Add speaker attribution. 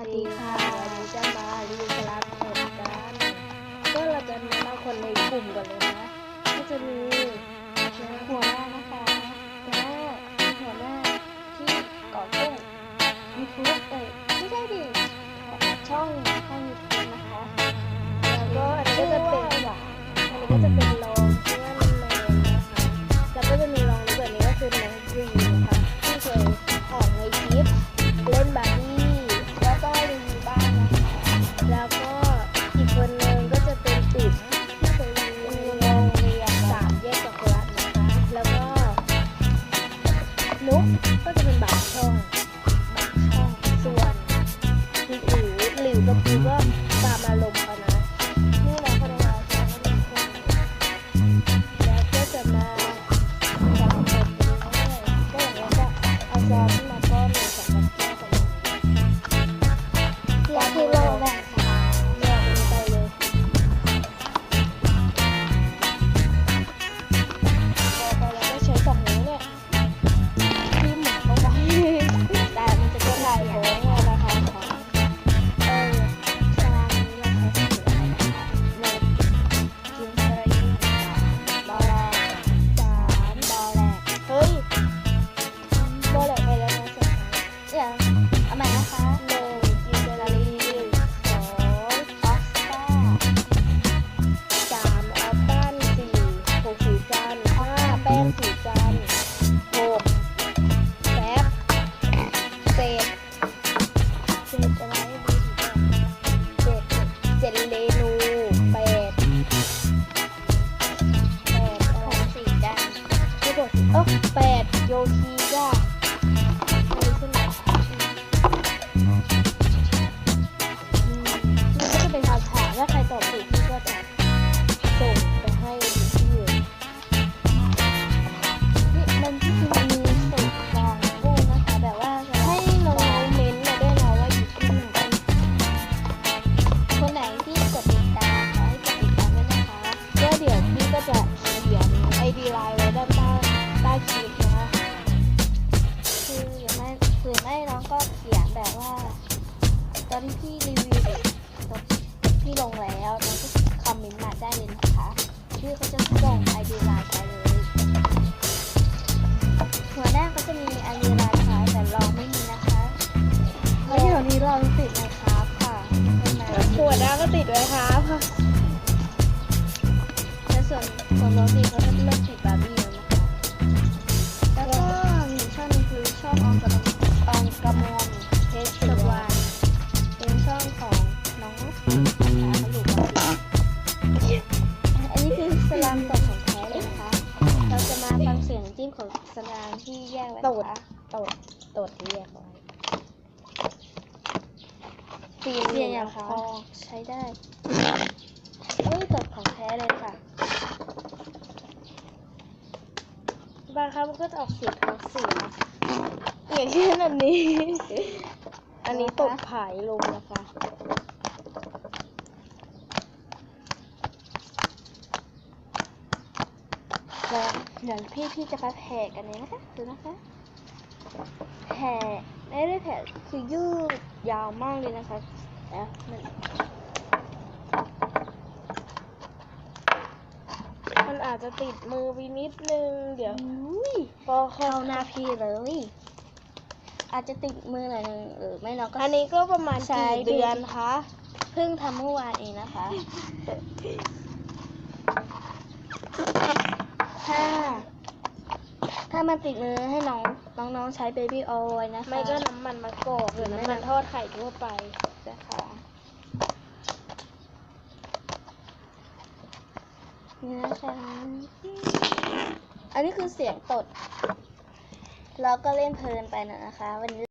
Speaker 1: วัสดีค่ะวันนี้จะมารีวิวสลัดเป็ดกันก็เราจะแนะนำคนในกลุ่มก่อนเลยนะ ก็จะมีหัวหน้านะคะแล้วหัวหน้าที่ก่อตั้งยูทูบเอ้ยไม่ใช่ดิช่องช่องยูทูบนะคะ แล้วก็อันนี้ก็จะเป็นหวานอันนี้ก็จะเป็นรองเพื่อน ที่พี่รีวิวเด็กพี่ลงแล้วน้องก็คอมเมนต์มาได้เลยนะคะพี่เขาจะส่งไอดีไลน์ไปเลยหัวหน้าก็จะมีไอดีไลน์นะคะแต่ลองไม่มีนะคะแล้วเดี๋ยวนี้ลองติดนะครับค่ะใช่ไหม
Speaker 2: หัวหน้าก็ติดไว้ครับ
Speaker 1: แล้วส่วนของน้องดีเขาจะเริ่มติดบาร์บี้แล้วนะคะแล้วก็มีช่องหนึงคือช่องอองกระมอองกระมอ สีเสียงอย่างพอใช้ได้เฮ้ยสดของแท้เลยค่ะ บางครั้งมันก็จะออกเสียงท้องเสียนะคะ
Speaker 2: อย่างเช่นอันนี้ อันนี้ตดผายลงนะคะ
Speaker 1: แล้วเดี๋ยวพี่พี่จะมาแผ่กันเลยนะคะ ดูนะคะแผ่ไม่ได้แผ่คือยืดยาวมากเลยนะคะ แล้วมัน
Speaker 2: มันอาจจะติดมือไปนิดนึง เดี๋ยว
Speaker 1: อุ้ย
Speaker 2: พอเข้า
Speaker 1: เข้าหน้าพี่เลยอาจจะติดมือหน่อยนึงหรือไม่น้องก็
Speaker 2: อันนี้ก็ประมาณ
Speaker 1: ใช้
Speaker 2: กี่เดือนคะ
Speaker 1: เพิ่งทำเมื่อวานเองนะคะถ้าถ้ามันติดมือให้น้องน้องๆใช้เบบี้ออยล์นะคะ
Speaker 2: ไม่ก็น้ำมันมะกอกหรือน้ำมันทอดไข่ทั่วไป
Speaker 1: นะคะนี่นะคะอันนี้คือเสียงตด เราก็เล่นเพลินไปนะคะ วันนี้